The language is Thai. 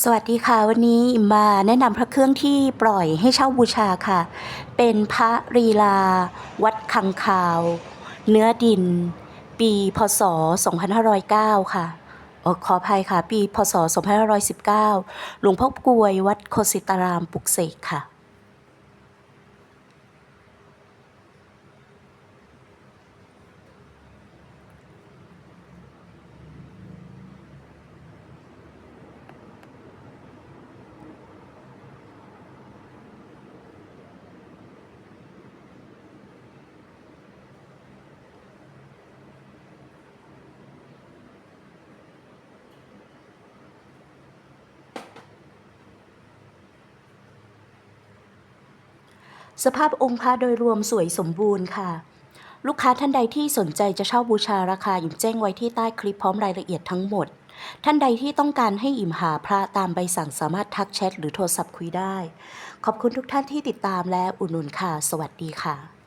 สวัสดีค่ะ วันนี้อิมมาแนะนำพระเครื่องที่ปล่อยให้เช่าบูชาค่ะ เป็นพระรีลา วัดคังคาว เนื้อดิน ปีพศ 2509 ค่ะเออขออภัยค่ะ ปีพศ 2519 หลวงพ่อกวยวัดโคสิตารามปุกเสกค่ะ สภาพองค์พระโดยรวมสวยสมบูรณ์ค่ะ ลูกค้าท่านใดที่สนใจจะเช่าบูชาราคาอิ่มแจ้งไว้ที่ใต้คลิปพร้อมรายละเอียดทั้งหมด ท่านใดที่ต้องการให้อิ่มหาพระตามใบสั่งสามารถทักแชทหรือโทรศัพท์คุยได้ ขอบคุณทุกท่านที่ติดตามและอุดหนุนค่ะ สวัสดีค่ะ